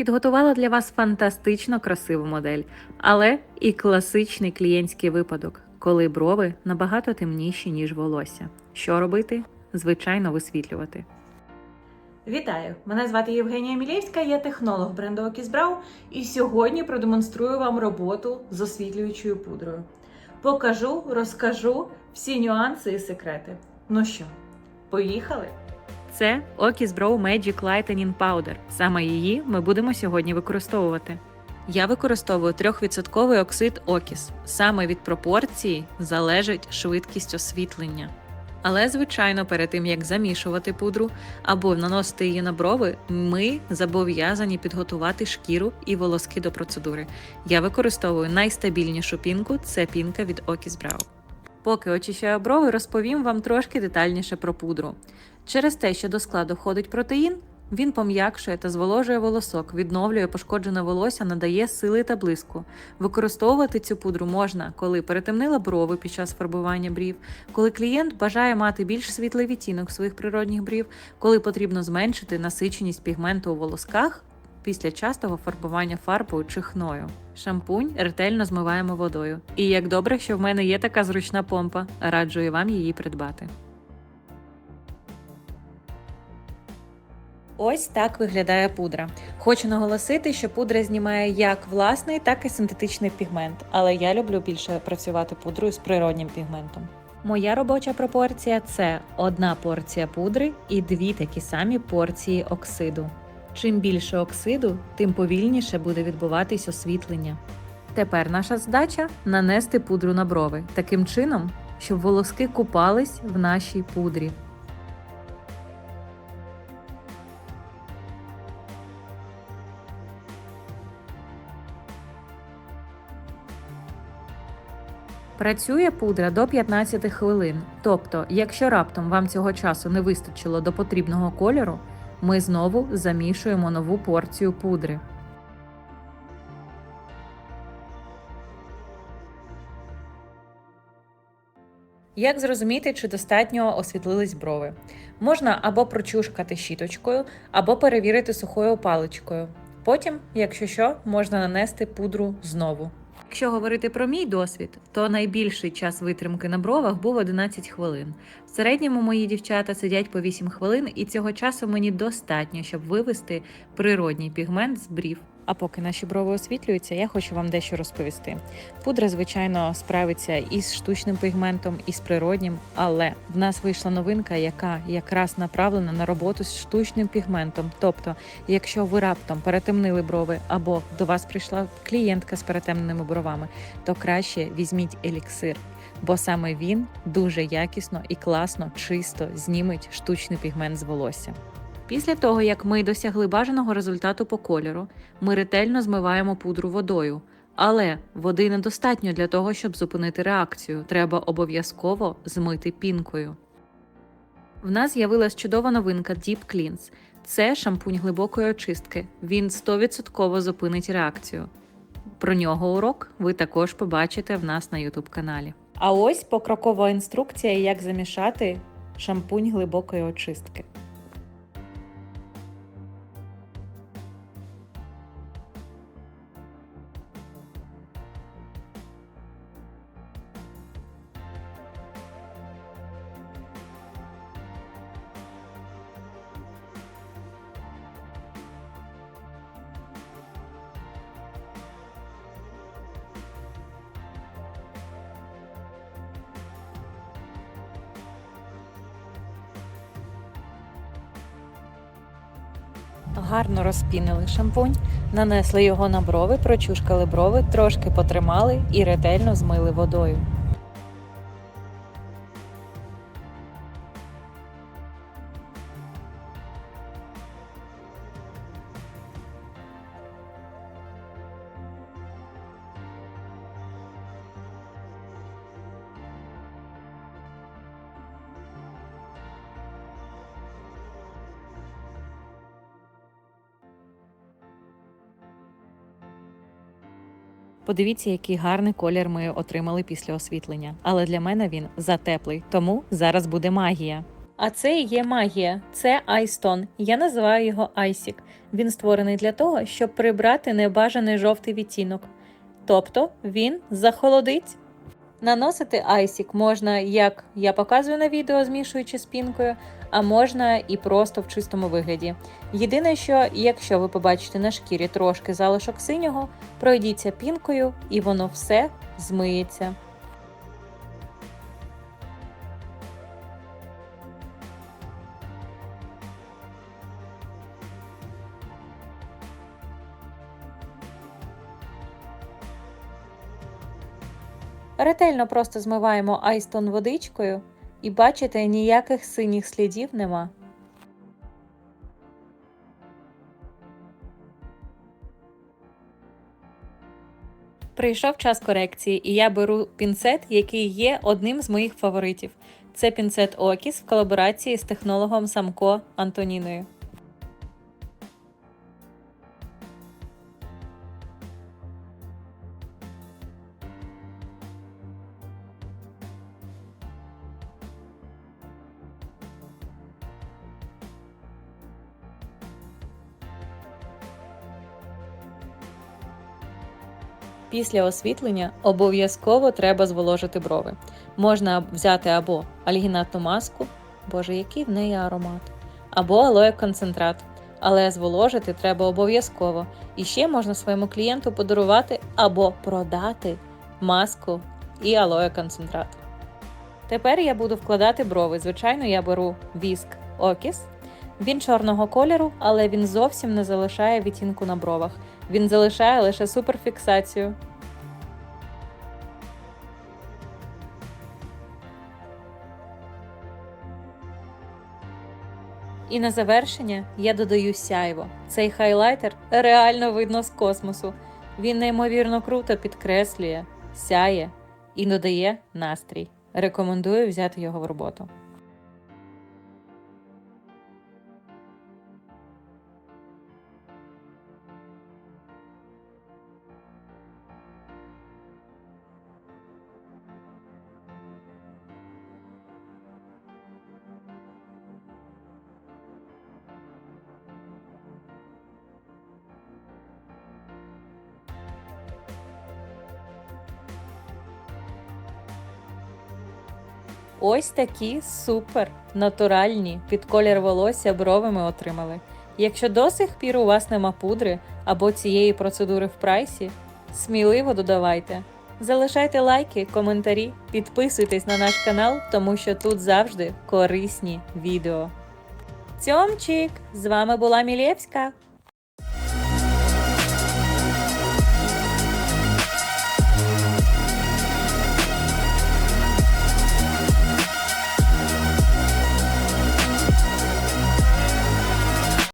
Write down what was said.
Підготувала для вас фантастично красиву модель, але і класичний клієнтський випадок, коли брови набагато темніші, ніж волосся. Що робити? Звичайно, висвітлювати. Вітаю! Мене звати Євгенія Мілєвська, я технолог бренду Окісбрау, і сьогодні продемонструю вам роботу з освітлюючою пудрою. Покажу, розкажу всі нюанси і секрети. Ну що, поїхали? Це Okis Brow Magic Lightening Powder. Саме її ми будемо сьогодні використовувати. Я використовую 3% оксид Окіс. Саме від пропорції залежить швидкість освітлення. Але, звичайно, перед тим як замішувати пудру або наносити її на брови, ми зобов'язані підготувати шкіру і волоски до процедури. Я використовую найстабільнішу пінку це пінка від Okis Brow. Поки очищаю брови, розповім вам трошки детальніше про пудру. Через те, що до складу входить протеїн, він пом'якшує та зволожує волосок, відновлює пошкоджене волосся, надає сили та блиску. Використовувати цю пудру можна, коли перетемнила брови під час фарбування брів, коли клієнт бажає мати більш світлий відтінок своїх природних брів, коли потрібно зменшити насиченість пігменту у волосках після частого фарбування фарбою чи хною. Шампунь ретельно змиваємо водою. І як добре, що в мене є така зручна помпа, раджу і вам її придбати. Ось так виглядає пудра. Хочу наголосити, що пудра знімає як власний, так і синтетичний пігмент, але я люблю більше працювати пудрою з природнім пігментом. Моя робоча пропорція це одна порція пудри і дві такі самі порції оксиду. Чим більше оксиду, тим повільніше буде відбуватись освітлення. Тепер наша задача нанести пудру на брови таким чином, щоб волоски купались в нашій пудрі. Працює пудра до 15 хвилин. Тобто, якщо раптом вам цього часу не вистачило до потрібного кольору, ми знову замішуємо нову порцію пудри. Як зрозуміти, чи достатньо освітлились брови? Можна або прочушкати щіточкою, або перевірити сухою паличкою. Потім, якщо що, можна нанести пудру знову. Якщо говорити про мій досвід, то найбільший час витримки на бровах був 11 хвилин. В середньому мої дівчата сидять по 8 хвилин, і цього часу мені достатньо, щоб вивести природній пігмент з брів. А поки наші брови освітлюються, я хочу вам дещо розповісти. Пудра, звичайно, справиться і з штучним пігментом, і з природнім, але в нас вийшла новинка, яка якраз направлена на роботу з штучним пігментом. Тобто, якщо ви раптом перетемнили брови або до вас прийшла клієнтка з перетемненими бровами, то краще візьміть еліксир. Бо саме він дуже якісно і класно, чисто зніметь штучний пігмент з волосся. Після того, як ми досягли бажаного результату по кольору, ми ретельно змиваємо пудру водою. Але води недостатньо для того, щоб зупинити реакцію. Треба обов'язково змити пінкою. В нас з'явилась чудова новинка Deep Cleanse. Це шампунь глибокої очистки. Він 100% зупинить реакцію. Про нього урок ви також побачите в нас на YouTube каналі. А ось покрокова інструкція, як замішати шампунь глибокої очистки. Гарно розпінили шампунь, нанесли його на брови, прочушкали брови, трошки потримали і ретельно змили водою. Подивіться, який гарний колір ми отримали після освітлення. Але для мене він затеплий, тому зараз буде магія. А це є магія, це айстон. Я називаю його айсік. Він створений для того, щоб прибрати небажаний жовтий відтінок. Тобто він захолодить. Наносити айсік можна, як я показую на відео, змішуючи з пінкою, а можна і просто в чистому вигляді. Єдине, що якщо ви побачите на шкірі трошки залишок синього, пройдіться пінкою і воно все змиється. Ретельно просто змиваємо айстон водичкою, і бачите, ніяких синіх слідів нема. Прийшов час корекції, і я беру пінцет, який є одним з моїх фаворитів. Це пінцет Окіс в колаборації з технологом Самко Антоніною. Після освітлення обов'язково треба зволожити брови. Можна взяти або альгінатну маску, боже, який в неї аромат, або алоє концентрат. Але зволожити треба обов'язково. І ще можна своєму клієнту подарувати або продати маску і алоє концентрат. Тепер я буду вкладати брови. Звичайно, я беру віск Окіс. Він чорного кольору, але він зовсім не залишає відтінку на бровах. Він залишає лише суперфіксацію. І на завершення я додаю сяйво. Цей хайлайтер реально видно з космосу. Він неймовірно круто підкреслює, сяє і додає настрій. Рекомендую взяти його в роботу. Ось такі супер натуральні під колір волосся брови ми отримали. Якщо до сих пір у вас нема пудри або цієї процедури в прайсі, сміливо додавайте. Залишайте лайки, коментарі, підписуйтесь на наш канал, тому що тут завжди корисні відео. Цьомчик! З вами була Мілєвська.